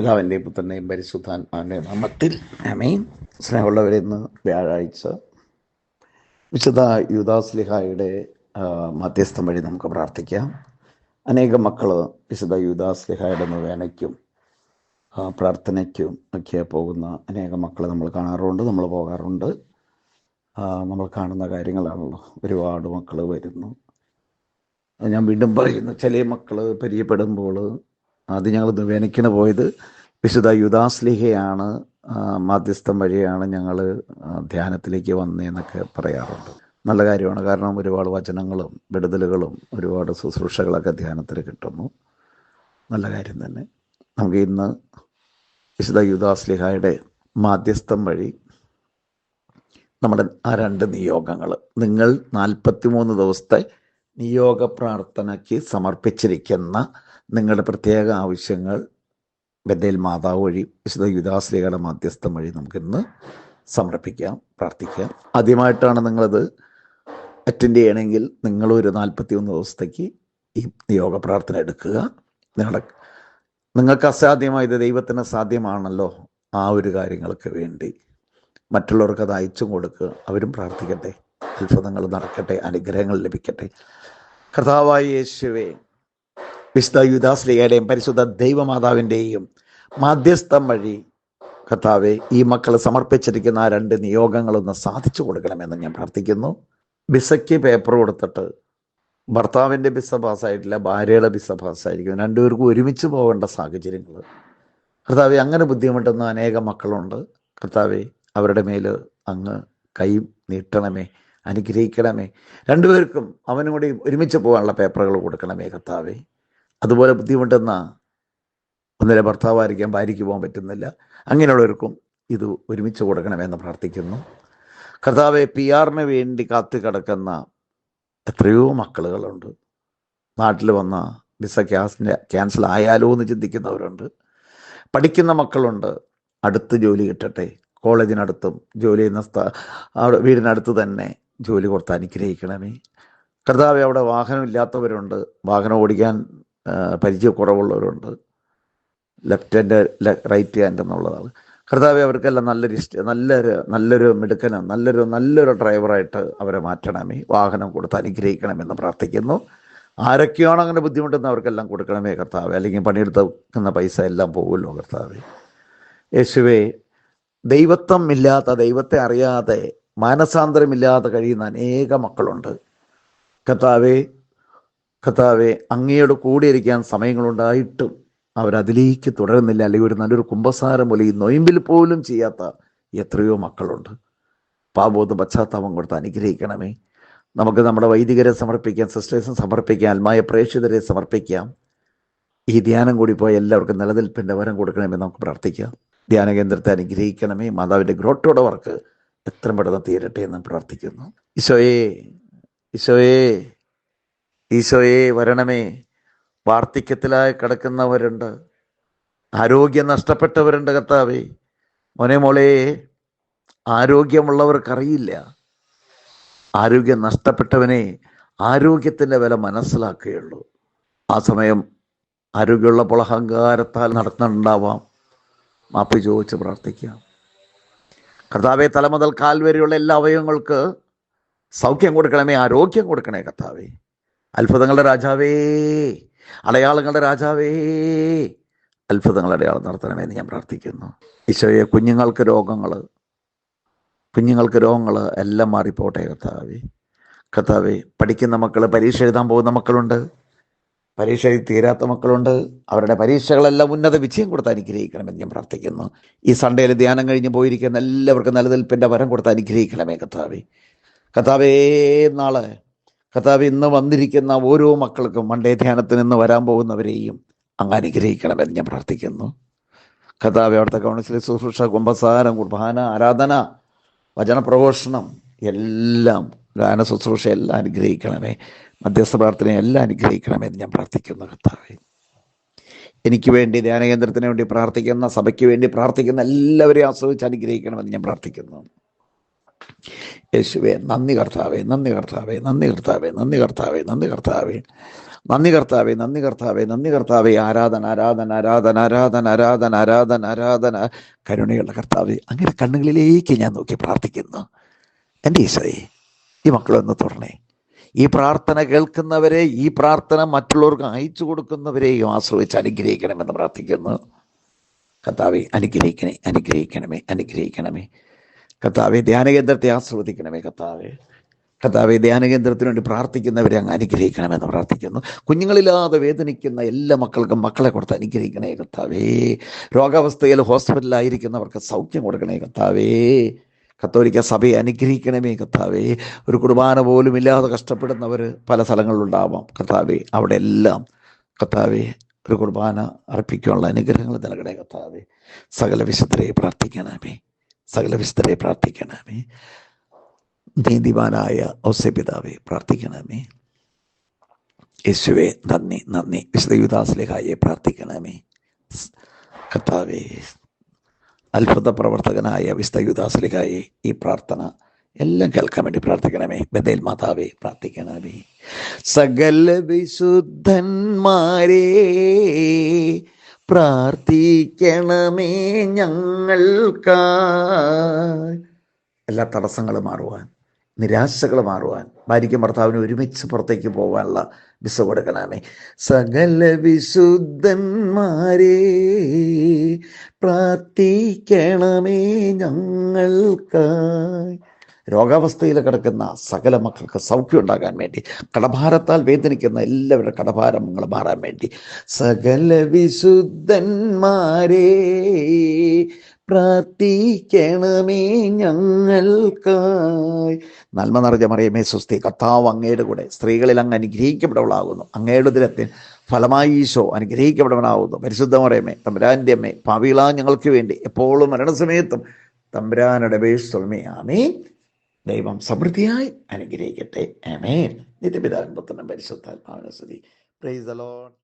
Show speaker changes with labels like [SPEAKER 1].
[SPEAKER 1] പിതാവിന്റെയും പുത്രന്റെയും പരിശുദ്ധാത്മാവിന്റെ നാമത്തിൽ അമീൻ സ്നേഹമുള്ളവരെ ഇന്ന് വ്യാഴാഴ്ച വിശുദ്ധ യുദാസ്ലിഹായുടെ മധ്യസ്ഥം വഴി നമുക്ക് പ്രാർത്ഥിക്കാം. അനേകം മക്കൾ വിശുദ്ധ യുദാസ്ലിഹായുടെ നൊവേനയ്ക്കും പ്രാർത്ഥനയ്ക്കും ഒക്കെ പോകുന്ന അനേകം മക്കളെ നമ്മൾ കാണാറുണ്ട് നമ്മൾ പോകാറുണ്ട്. നമ്മൾ കാണുന്ന കാര്യങ്ങളാണല്ലോ. ഒരുപാട് മക്കൾ വരുന്നു. ഞാൻ വീണ്ടും പറയുന്നു ചില മക്കൾ പരിചയപ്പെടുമ്പോൾ അത് ഞങ്ങൾ നിവേനിക്കണ പോയത്. വിശുദ്ധ യുദാസ്ലിഹയാണ് മാധ്യസ്ഥം വഴിയാണ് ഞങ്ങൾ ധ്യാനത്തിലേക്ക് വന്നതെന്നൊക്കെ പറയാറുണ്ട്. നല്ല കാര്യമാണ്. കാരണം ഒരുപാട് വചനങ്ങളും വിടുതലുകളും ഒരുപാട് ശുശ്രൂഷകളൊക്കെ ധ്യാനത്തിൽ കിട്ടുന്നു. നല്ല കാര്യം തന്നെ. നമുക്ക് ഇന്ന് വിശുദ്ധ യുദാസ്ലിഹയുടെ മാധ്യസ്ഥം വഴി നമ്മുടെ ആ രണ്ട് നിയോഗങ്ങൾ നിങ്ങൾ നാൽപ്പത്തി മൂന്ന് ദിവസത്തെ നിയോഗ പ്രാർത്ഥനയ്ക്ക് സമർപ്പിച്ചിരിക്കുന്ന നിങ്ങളുടെ പ്രത്യേക ആവശ്യങ്ങൾ ബദൽ മാതാവ് വഴി വിശുദ്ധ യുദാശ്രീകളുടെ മധ്യസ്ഥം വഴി നമുക്കിന്ന് സമർപ്പിക്കാം പ്രാർത്ഥിക്കാം. ആദ്യമായിട്ടാണ് നിങ്ങളത് അറ്റൻഡ് ചെയ്യണമെങ്കിൽ നിങ്ങൾ ഒരു നാൽപ്പത്തി ഒന്ന് ദിവസത്തേക്ക് ഈ നിയോഗ പ്രാർത്ഥന എടുക്കുക. നിങ്ങളുടെ നിങ്ങൾക്ക് അസാധ്യമായത് ദൈവത്തിന് സാധ്യമാണല്ലോ ആ ഒരു കാര്യങ്ങൾക്ക് വേണ്ടി. മറ്റുള്ളവർക്ക് അത് അയച്ചും കൊടുക്കുക. അവരും പ്രാർത്ഥിക്കട്ടെ. അത്ഭുതങ്ങൾ നടക്കട്ടെ. അനുഗ്രഹങ്ങൾ ലഭിക്കട്ടെ. കർത്താവായ യേശുവേ വിശുദ്ധ യുദാശ്രീയുടെയും പരിശുദ്ധ ദൈവമാതാവിന്റെയും മാധ്യസ്ഥം വഴി കർത്താവെ ഈ മക്കൾ സമർപ്പിച്ചിരിക്കുന്ന ആ രണ്ട് നിയോഗങ്ങളൊന്ന് സാധിച്ചു കൊടുക്കണമെന്ന് ഞാൻ പ്രാർത്ഥിക്കുന്നു. ബിസയ്ക്ക് പേപ്പർ കൊടുത്തിട്ട് ഭർത്താവിന്റെ ബിസ പാസ്സായിട്ടില്ല ഭാര്യയുടെ ബിസ പാസ്സായിരിക്കും രണ്ടുപേർക്കും ഒരുമിച്ച് പോകേണ്ട സാഹചര്യങ്ങൾ. കർത്താവെ അങ്ങനെ ബുദ്ധിമുട്ടുന്ന അനേകം മക്കളുണ്ട്. കർത്താവെ അവരുടെ മേൽ അങ്ങ് കൈ നീട്ടണമേ. അനുഗ്രഹിക്കണമേ. രണ്ടുപേർക്കും അവനും കൂടി ഒരുമിച്ച് പോകാനുള്ള പേപ്പറുകൾ കൊടുക്കണമേ കർത്താവേ. അതുപോലെ ബുദ്ധിമുട്ടുന്ന ഒന്നിലെ ഭർത്താവായിരിക്കാൻ ഭാര്യയ്ക്ക് പോകാൻ പറ്റുന്നില്ല. അങ്ങനെയുള്ളവർക്കും ഇത് ഒരുമിച്ച് കൊടുക്കണമെന്ന് പ്രാർത്ഥിക്കുന്നു. കർത്താവെ പി ആറിന് വേണ്ടി കാത്തു കിടക്കുന്ന എത്രയോ മക്കളുകളുണ്ട്. നാട്ടിൽ വന്ന വിസ ക്യാൻസിന്റെ ക്യാൻസൽ ആയാലോ എന്ന് ചിന്തിക്കുന്നവരുണ്ട്. പഠിക്കുന്ന മക്കളുണ്ട്. അടുത്ത് ജോലി കിട്ടട്ടെ. കോളേജിനടുത്തും ജോലി ചെയ്യുന്ന സ്ഥ വീടിനടുത്ത് തന്നെ ജോലി കൊടുത്ത് അനുഗ്രഹിക്കണമേ. കർത്താവ് അവിടെ വാഹനം ഇല്ലാത്തവരുണ്ട്. വാഹനം ഓടിക്കാൻ പരിചയക്കുറവുള്ളവരുണ്ട്. ലെഫ്റ്റ് ഹാൻഡ് റൈറ്റ് ഹാൻഡ് എന്നുള്ളതാണ്. കർത്താവെ അവർക്കെല്ലാം നല്ലൊരു ഇഷ്ട നല്ലൊരു നല്ലൊരു മിടുക്കനും നല്ലൊരു നല്ലൊരു ഡ്രൈവറായിട്ട് അവരെ മാറ്റണമേ. വാഹനം കൊടുത്ത് അനുഗ്രഹിക്കണമെന്ന് പ്രാർത്ഥിക്കുന്നു. ആരൊക്കെയാണോ അങ്ങനെ ബുദ്ധിമുട്ടുന്നവർക്കെല്ലാം കൊടുക്കണമേ കർത്താവ്. അല്ലെങ്കിൽ പണിയെടുക്കുന്ന പൈസ എല്ലാം പോകുമല്ലോ കർത്താവ്. യേശുവേ ദൈവത്വം ഇല്ലാത്ത ദൈവത്തെ അറിയാതെ മാനസാന്തരമില്ലാതെ കഴിയുന്ന അനേക മക്കളുണ്ട്. കത്താവെ കത്താവെ അങ്ങയോട് കൂടിയിരിക്കാൻ സമയങ്ങളുണ്ടായിട്ടും അവരതിലേക്ക് തുടരുന്നില്ല. അല്ലെങ്കിൽ ഒരു നല്ലൊരു കുംഭസാരം പോലെ ഈ നൊയമ്പിൽ പോലും ചെയ്യാത്ത എത്രയോ മക്കളുണ്ട്. പാബോധ പശ്ചാത്താപം കൊടുത്ത് അനുഗ്രഹിക്കണമേ. നമുക്ക് നമ്മുടെ വൈദികരെ സമർപ്പിക്കാം സിസ്റ്റേഴ്സും സമർപ്പിക്കാം ആത്മായ പ്രേക്ഷിതരെ സമർപ്പിക്കാം. ഈ ധ്യാനം കൂടി പോയ എല്ലാവർക്കും നിലനിൽപ്പിന്റെ വരം കൊടുക്കണമെന്ന് നമുക്ക് പ്രാർത്ഥിക്കാം. ധ്യാന കേന്ദ്രത്തെ അനുഗ്രഹിക്കണമേ. മാതാവിന്റെ ഗ്രോട്ടോടെ വർക്ക് എത്ര പെട്ടെന്ന് തീരട്ടെ എന്ന് പ്രാർത്ഥിക്കുന്നു. ഈശോയെ ഈശോയെ ഈശോയെ വരണമേ. വാർദ്ധക്യത്തിലായി കിടക്കുന്നവരുണ്ട്. ആരോഗ്യം നഷ്ടപ്പെട്ടവരുണ്ട് കർത്താവേ. മോനെ മോളെ ആരോഗ്യമുള്ളവർക്കറിയില്ല. ആരോഗ്യം നഷ്ടപ്പെട്ടവനെ ആരോഗ്യത്തിന്റെ വില മനസ്സിലാക്കുകയുള്ളൂ. ആ സമയം ആരോഗ്യമുള്ളപ്പോൾ അഹങ്കാരത്താൽ നടത്തുന്നുണ്ടാവാം. മാപ്പ് ചോദിച്ച് പ്രാർത്ഥിക്കാം. കർത്താവെ തല മുതൽ കാൽ വരെയുള്ള എല്ലാ അവയവങ്ങൾക്ക് സൗഖ്യം കൊടുക്കണമേ ആരോഗ്യം കൊടുക്കണേ കർത്താവേ. അത്ഭുതങ്ങളുടെ രാജാവേ അടയാളങ്ങളുടെ രാജാവേ അത്ഭുതങ്ങൾ അടയാളം നടത്തണമേ എന്ന് ഞാൻ പ്രാർത്ഥിക്കുന്നു. ഈശോയെ കുഞ്ഞുങ്ങൾക്ക് രോഗങ്ങൾ കുഞ്ഞുങ്ങൾക്ക് രോഗങ്ങൾ എല്ലാം മാറിപ്പോട്ടെ കർത്താവേ. കർത്താവെ പഠിക്കുന്ന മക്കൾ പരീക്ഷ എഴുതാൻ പോകുന്ന മക്കളുണ്ട്. പരീക്ഷ തീരാത്ത മക്കളുണ്ട്. അവരുടെ പരീക്ഷകളെല്ലാം ഉന്നത വിജയം കൊടുത്ത് അനുഗ്രഹിക്കണമെന്ന് ഞാൻ പ്രാർത്ഥിക്കുന്നു. ഈ സൺഡേയിൽ ധ്യാനം കഴിഞ്ഞ് പോയിരിക്കുന്ന എല്ലാവർക്കും നിലനിൽപ്പിന്റെ വരം കൊടുത്ത് അനുഗ്രഹിക്കണമേ കഥാവി കഥാവേ നാളെ കർത്താവ് ഇന്ന് വന്നിരിക്കുന്ന ഓരോ മക്കൾക്കും മണ്ടേ ധ്യാനത്തിന് ഇന്ന് വരാൻ പോകുന്നവരെയും അങ്ങ് അനുഗ്രഹിക്കണമെന്ന് ഞാൻ പ്രാർത്ഥിക്കുന്നു. കർത്താവ് അവിടുത്തെ കൗൺസിലെ ശുശ്രൂഷ കുംഭസാരം കുർബാന ആരാധന വചനപ്രഘോഷണം എല്ലാം ഗാന ശുശ്രൂഷ എല്ലാം അനുഗ്രഹിക്കണമേ. മധ്യസ്ഥ പ്രാർത്ഥന എല്ലാം അനുഗ്രഹിക്കണമേ എന്ന് ഞാൻ പ്രാർത്ഥിക്കുന്നു കർത്താവേ. എനിക്ക് വേണ്ടി ധ്യാനകേന്ദ്രത്തിന് വേണ്ടി പ്രാർത്ഥിക്കുന്ന സഭയ്ക്ക് വേണ്ടി പ്രാർത്ഥിക്കുന്ന എല്ലാവരെയും ആസ്വദിച്ച് അനുഗ്രഹിക്കണമെന്ന് ഞാൻ പ്രാർത്ഥിക്കുന്നു. യേശുവേ നന്ദി കർത്താവേ നന്ദി കർത്താവേ നന്ദി കർത്താവേ നന്ദി കർത്താവേ നന്ദി കർത്താവേ. നന്ദി കർത്താവേ നന്ദി കർത്താവേ നന്ദി കർത്താവേ. ആരാധന ആരാധന ആരാധന ആരാധന ആരാധന ആരാധന ആരാധന. കരുണയുള്ള കർത്താവേ അങ്ങനെ കണ്ണുകളിലേക്ക് ഞാൻ നോക്കി പ്രാർത്ഥിക്കുന്നു. എന്റെ ഈശോയെ ഈ മക്കളൊന്ന് തുറന്നേ. ഈ പ്രാർത്ഥന കേൾക്കുന്നവരെ ഈ പ്രാർത്ഥന മറ്റുള്ളവർക്ക് അയച്ചു കൊടുക്കുന്നവരെയും ആശ്രയിച്ച് അനുഗ്രഹിക്കണമെന്ന് പ്രാർത്ഥിക്കുന്നു. കർത്താവെ അനുഗ്രഹിക്കണേ അനുഗ്രഹിക്കണമേ അനുഗ്രഹിക്കണമേ. കർത്താവെ ധ്യാനകേന്ദ്രത്തെ ആസ്വദിക്കണമേ കർത്താവെ. കർത്താവെ ധ്യാനകേന്ദ്രത്തിന് വേണ്ടി പ്രാർത്ഥിക്കുന്നവരെ അങ്ങ് അനുഗ്രഹിക്കണമെന്ന് പ്രാർത്ഥിക്കുന്നു. കുഞ്ഞുങ്ങളില്ലാതെ വേദനിക്കുന്ന എല്ലാ മക്കൾക്കും മക്കളെ കൊടുത്ത് അനുഗ്രഹിക്കണേ കർത്താവേ. രോഗാവസ്ഥയിൽ ഹോസ്പിറ്റലിലായിരിക്കുന്നവർക്ക് സൗഖ്യം കൊടുക്കണേ കർത്താവേ. കത്തോലിക്ക സഭയെ അനുഗ്രഹിക്കണമേ കർത്താവേ. ഒരു കുർബാന പോലും ഇല്ലാതെ കഷ്ടപ്പെടുന്നവർ പല സ്ഥലങ്ങളിലുണ്ടാവാം. കർത്താവേ അവിടെ എല്ലാം കർത്താവേ ഒരു കുർബാന അർപ്പിക്കാനുള്ള അനുഗ്രഹങ്ങൾ നൽകണേ കർത്താവേ. സകല വിശുദ്ധരെ പ്രാർത്ഥിക്കണമേ. സകല വിശുദ്ധരെ പ്രാർത്ഥിക്കണമേ. നീതിമാനായ ഔസ്യപിതാവെ പ്രാർത്ഥിക്കണമേ. യേശുവെ നന്ദി നന്ദി. വിശുദ്ധ യുദാസ്ലേഹായെ പ്രാർത്ഥിക്കണമേ. കർത്താവേ അത്ഭുത പ്രവർത്തകനായ വിശുദ്ധ യുദാസ്ലിഹായെ ഈ പ്രാർത്ഥന എല്ലാം കേൾക്കാൻ വേണ്ടി പ്രാർത്ഥിക്കണമേ. ബദേൽ മാതാവേ പ്രാർത്ഥിക്കണമേ. സകല വിശുദ്ധന്മാരെ പ്രാർത്ഥിക്കണമേ ഞങ്ങൾക്ക എല്ലാ തടസ്സങ്ങളും മാറുവാൻ നിരാശകൾ മാറുവാൻ ഭാര്യയ്ക്കും ഭർത്താവിനും ഒരുമിച്ച് പുറത്തേക്ക് പോകാനുള്ള വിസ കൊടുക്കണമേ. സകല വിശുദ്ധന്മാരെ പ്രാർത്ഥിക്കണമേ ഞങ്ങൾക്കായി. രോഗാവസ്ഥയിൽ കിടക്കുന്ന സകല മക്കൾക്ക് സൗഖ്യം ഉണ്ടാകാൻ വേണ്ടി കടഭാരത്താൽ വേദനിക്കുന്ന എല്ലാവരുടെ കടഭാരങ്ങൾ മാറാൻ വേണ്ടി സകല വിശുദ്ധന്മാരെ പ്രാർത്ഥിക്കണമേ ഞങ്ങൾക്കായി. നന്മ നിറഞ്ഞ മറിയമേ സ്വസ്തി. കർത്താവ് അങ്ങയുടെ കൂടെ സ്ത്രീകളിൽ അങ്ങ് അനുഗ്രഹിക്കപ്പെടവളാകുന്നു അങ്ങയുടെ ദിനത്തിൽ ഫലമായി ഈശോ അനുഗ്രഹിക്കപ്പെടവനാകുന്നു പരിശുദ്ധ മറിയമേ തമ്പുരാന്റെ അമ്മേ പാവിള ഞങ്ങൾക്ക് വേണ്ടി എപ്പോഴും മരണസമയത്തും തമ്പുരാനുടെ ബേസ്തുമേ ആമേ ദൈവം സമൃദ്ധിയായി അനുഗ്രഹിക്കട്ടെ. ആമേ നിത്യപിതാവിൻ പുത്രനും പരിശുദ്ധാത്മാവിനെ സ്തുതി. Praise Lord